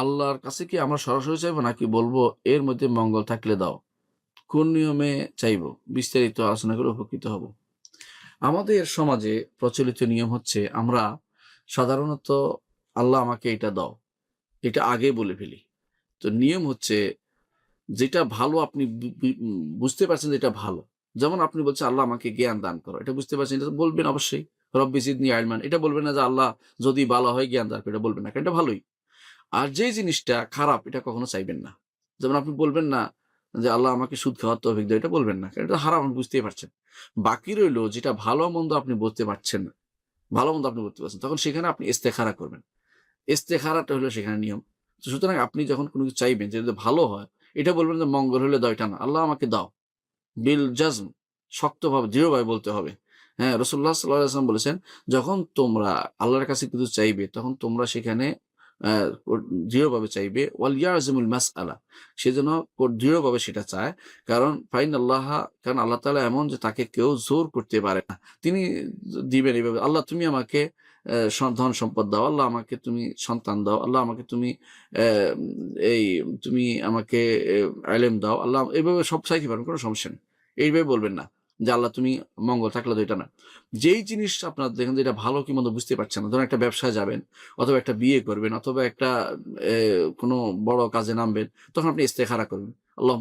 আল্লাহর কাছে কি আমরা সরাসরি চাইব, নাকি বলব, এর মধ্যে মঙ্গল থাকলে দাও কোন নিয়মে চাইব? বিস্তারিত আলোচনা করে উপকৃত হব। আমাদের সমাজে প্রচলিত নিয়ম হচ্ছে, আমরা সাধারণত, আল্লাহ আমাকে এটা দাও, এটা আগে বলে ফেলি তো নিয়ম হচ্ছে, যেটা ভালো আপনি বুঝতে পারছেন যে এটা ভালো। যেমন আপনি বলছেন, আল্লাহ আমাকে জ্ঞান দান করো এটা বুঝতে পারছেন? এটা বলবেন অবশ্যই। রব্বি সিদনি আইলমান। এটা বলবেন না যে, আল্লাহ যদি ভালো হয়, জ্ঞান দান করো এটা বলবেন না। এটা ভালোই। আর যে জিনিসটা খারাপ, এটা কখনো চাইবেন না। যেমন আপনি বলবেন না যে, আল্লাহ আমাকে সুদ খাওয়ার তো অভিজ্ঞতা এটা বলবেন না, কারণ এটা হারাম, আপনি বুঝতেই পারছেন। বাকি রইল যেটা ভালো মন্দ আপনি বুঝতে পারছেন না, ভালো মন্দ আপনি বুঝতে পারছেন তখন সেখানে আপনি ইস্তেখারা করবেন। ইস্তেখারাটা হলো সেখানে নিয়ম। সুতরাং আপনি যখন কোনো কিছু চাইবেন, যে যদি ভালো হয়, এটা বলবেন যে, মঙ্গল হলে দাও এটা না, আল্লাহ আমাকে দাও। বিল জাজম, শক্তভাবে, দৃঢ়ভাবে বলতে হবে। হ্যাঁ রসুল্লাহ সাল্লাম বলেছেন, যখন তোমরা আল্লাহর কাছে কিছু চাইবে, তখন তোমরা সেখানে দৃঢ়ভাবে চাইবে, ওয়াল ইয়াজমুল মাস আলা সেজন্য দৃঢ়ভাবে সেটা চায়। কারণ ফাইন আল্লাহ কারণ আল্লাহ তাআলা এমন যে তাকে কেউ জোর করতে পারে না। তিনি দিবেন এইভাবে, আল্লাহ তুমি আমাকে ধন সম্পদ দাও, আল্লাহ আমাকে তুমি সন্তান দাও, আল্লাহ আমাকে তুমি এই, তুমি আমাকে আলেম দাও, আল্লাহ এইভাবে সব চাইতে পারেন, কোনো সমস্যা নেই। এইভাবে বলবেন না। যে আল্লাহ তুমি মঙ্গল থাকলে তো এটা না। যেই জিনিস আপনার দেখেন এটা ভালো কি মন্দ বুঝতে পারছেন না। ধরুন একটা ব্যবসায় যাবেন, অথবা একটা বিয়ে করবেন, অথবা একটা কোনো বড় কাজে নামবেন, তখন আপনি ইস্তেখারা করবেন। লা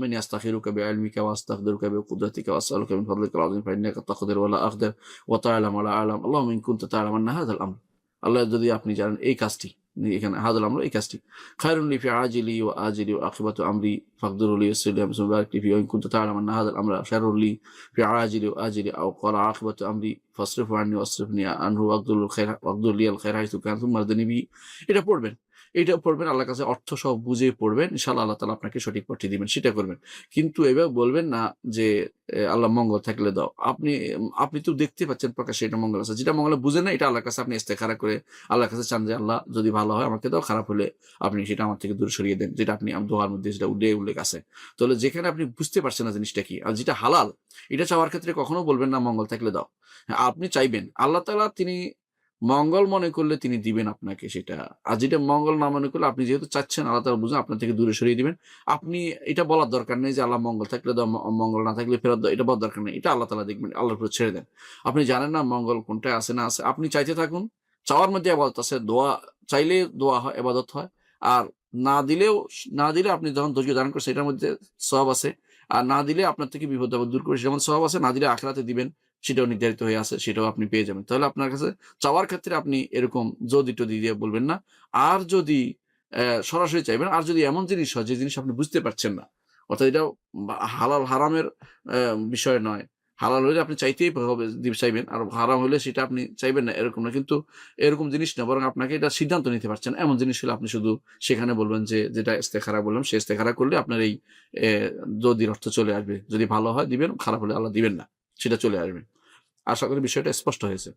আ'লাম। আল্লাহ যদি আপনি জানেন এই কাজটি এখানে হাজাল আমর এই কাজটি খায়রুন লি ফি আজিলি ওয়া আজিলি ওয়া আখিবাতু আমরি ফাকদুরু লি ইয়াসসির লি আমরি বারিক লি ফি ওয়া ইন কুনতা তা'লামু আন্না হাযাল আমরা শাররুন লি ফি আজিলি ওয়া আজিলি আও ক্বালা আখিবাতু আমরি ফাসরিফু আন্নি ওয়াসরিফনি আনহু ওয়াকদুল খায়র ওয়াকদুল লিয়াল খায়র হাইতু কান সুম্মা আরদিনি বি এটা পড়বেন এটা পড়বেন আল্লাহ কাছে অর্থ সহ বুঝে পড়বেন ইনশাআল্লাহ আল্লাহ তাআলা আপনাকে সঠিক পথে দিবেন সেটা করবেন। কিন্তু এভাবে বলবেন না যে আল্লাহ মঙ্গল থাকলে দাও। আপনি আপনি তো দেখতে পাচ্ছেন প্রকাশ্যে এটা মঙ্গল আছে। যেটা মঙ্গল বুঝে না এটা আল্লাহর কাছে আপনি ইস্তেখারা করে আল্লাহর কাছে চান যে আল্লাহ যদি ভালো হয় আমাকে দাও খারাপ হলে আপনি সেটা আমার থেকে দূরে সরিয়ে দেন। যেটা আপনি দোয়ার মধ্যে যেটা উল্লেখ উল্লেখ আছে। তাহলে যেখানে আপনি বুঝতে পারছেন না জিনিসটা কি আর যেটা হালাল এটা চাওয়ার ক্ষেত্রে কখনো বলবেন না মঙ্গল থাকলে দাও। হ্যাঁ, আপনি চাইবেন আল্লাহ তাআলা তিনি মঙ্গল মনে করলে তিনি দিবেন আপনাকে সেটা। আর যেটা মঙ্গল না মনে করলে আপনি যেহেতু চাচ্ছেন, আল্লাহ তাআলা বুঝুন আপনার থেকে দূরে সরিয়ে দিবেন। আপনি এটা বলার দরকার নেই যে, আল্লাহ মঙ্গল থাকলে মঙ্গল না থাকলে ফেরত এটা বলার দরকার নেই। এটা আল্লাহ তাআলা দেখবেন, আল্লাহর ছেড়ে দেন। আপনি জানেন না মঙ্গল কোনটা আছে না আছে। আপনি চাইতে থাকুন, চাওয়ার মধ্যে আবাদত আছে, দোয়া চাইলে দোয়া হয়, আবাদত হয়। আর না দিলেও, না দিলে আপনি যখন ধৈর্য ধারণ করছেন সেটার মধ্যে সব আছে। আর না দিলে আপনার থেকে বিপদ দূর করে যেমন সব আছে, না দিলে আখরাতে দিবেন। সেটাও নির্ধারিত হয়ে আছে, সেটাও আপনি পেয়ে যাবেন। তাহলে আপনার কাছে চাওয়ার ক্ষেত্রে আপনি এরকম যদি টদি দিয়ে বলবেন না, আর যদি সরাসরি চাইবেন, আর যদি এমন জিনিস হয় যে জিনিস আপনি বুঝতে পারছেন না, অর্থাৎ এটা হালাল হারামের বিষয় নয়। হালাল হলে আপনি চাইতেই হবে চাইবেন, আর হারাম হলে সেটা আপনি চাইবেন না, এরকম না। কিন্তু এরকম জিনিস না, বরং আপনাকে এটা সিদ্ধান্ত নিতে পারছেন। এমন জিনিস হলে আপনি শুধু সেখানে বলবেন যে, যেটা ইস্তেখারা বললাম সে ইস্তেখারা করলে আপনার এই যদির অর্থ চলে আসবে। যদি ভালো হয় দিবেন, খারাপ হলে আল্লাহ দিবেন না, সেটা চলে আসবে। আশা করি বিষয়টা স্পষ্ট হয়েছে।